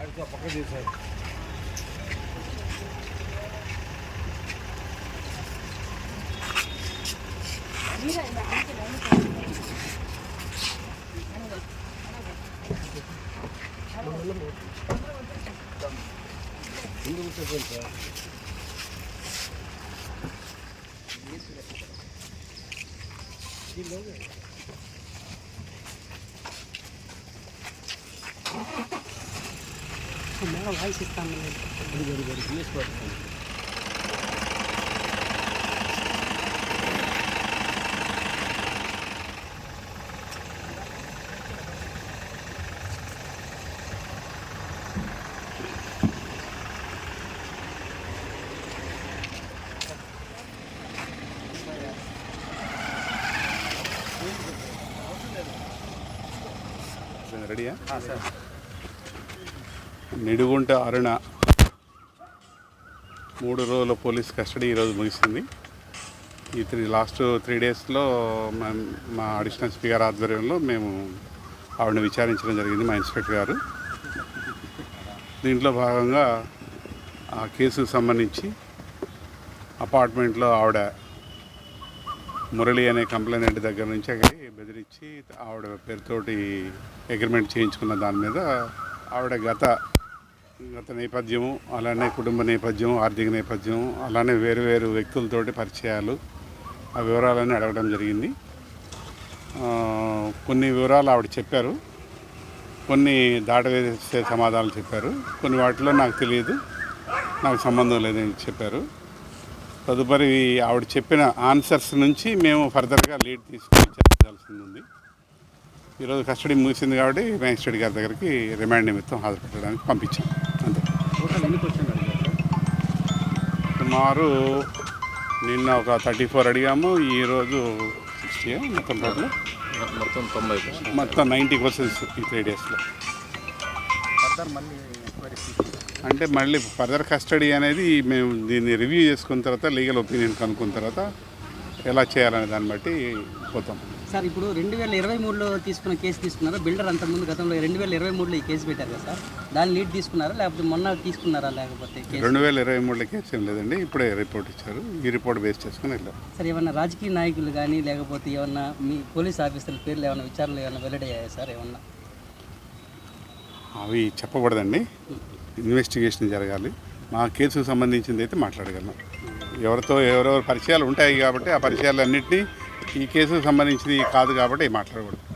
அடுத்த பக்கத்து சார் இந்த சார் मेरा भाई सिस्टम में बड़ी बड़ी बड़ी बीस बार రెడీయా? నిడుగుంట అరుణ మూడు రోజుల పోలీస్ కస్టడీ ఈరోజు ముగిసింది. ఈ త్రీ లాస్ట్ త్రీ డేస్లో మా- మా అడిషనల్ ఎస్పీ గారి ఆధ్వర్యంలో మేము ఆవిడని విచారించడం జరిగింది మా ఇన్స్పెక్టర్ గారు. దీంట్లో భాగంగా ఆ కేసుకు సంబంధించి అపార్ట్మెంట్లో ఆవిడ మురళి అనే కంప్లైంట్ దగ్గర నుంచి అక్కడికి బెదిరించి ఆవిడ పేరుతోటి అగ్రిమెంట్ చేయించుకున్న దాని మీద ఆవిడ గత గత నేపథ్యము అలానే కుటుంబ నేపథ్యం ఆర్థిక నేపథ్యం అలానే వేరు వేరు వ్యక్తులతోటి పరిచయాలు ఆ వివరాలన్నీ అడగడం జరిగింది. కొన్ని వివరాలు ఆవిడ చెప్పారు. కొన్ని దాటవేసే సమాధానాలు చెప్పారు. కొన్ని వాటిలో నాకు తెలియదు. నాకు సంబంధం లేదని చెప్పారు. తదుపరి ఆవిడ చెప్పిన ఆన్సర్స్ నుంచి మేము ఫర్దర్గా లీడ్ తీసుకొని చర్చించాల్సి ఉంది. ఈరోజు కస్టడీ ముగిసింది కాబట్టి మ్యాజిస్ట్రేట్ గారి దగ్గరికి రిమాండ్ నిమిత్తం హాజరుపెట్టడానికి పంపించాం. అంతే. సుమారు నిన్న ఒక థర్టీ ఫోర్ అడిగాము ఈరోజు సిక్స్టీ మొత్తం టోటల్? మొత్తం తొంభై మొత్తం నైంటీ క్వశ్చన్స్ ఈ త్రీ డేస్లో. అంటే మళ్ళీ ఫర్దర్ కస్టడీ అనేది మేము దీన్ని రివ్యూ చేసుకున్న తర్వాత లీగల్ ఒపీనియన్ కనుక్కున్న తర్వాత ఎలా చేయాలనే దాన్ని బట్టి పోతాం. సార్ ఇప్పుడు రెండు వేల ఇరవై మూడులో తీసుకున్న కేసు తీసుకున్నారా? బిల్డర్ అంతకుముందు గతంలో రెండు వేల ఇరవై మూడులో ఈ కేసు పెట్టారు కదా సార్? దాన్ని లీడ్ తీసుకున్నారా? లేకపోతే మొన్న తీసుకున్నారా? లేకపోతే రెండు వేల ఇరవై మూడులో కేసు ఏం లేదండి ఇప్పుడే రిపోర్ట్ ఇచ్చారు. ఈ రిపోర్ట్ బేస్ చేసుకుని వెళ్ళాం. సార్ ఏమన్నా రాజకీయ నాయకులు కానీ లేకపోతే ఏమన్నా మీ పోలీస్ ఆఫీసర్ల పేర్లు ఏమన్నా విచారణలు ఏమన్నా వెల్లడయ్యాయా సార్? ఏమన్నా? అవి చెప్పకూడదండి. ఇన్వెస్టిగేషన్ జరగాలి. మా కేసుకు సంబంధించింది అయితే మాట్లాడగలం. ఎవరితో ఎవరెవరు పరిచయాలు ఉంటాయి కాబట్టి ఆ పరిచయాలన్నింటినీ ఈ కేసుకు సంబంధించింది కాదు కాబట్టి మాట్లాడకూడదు.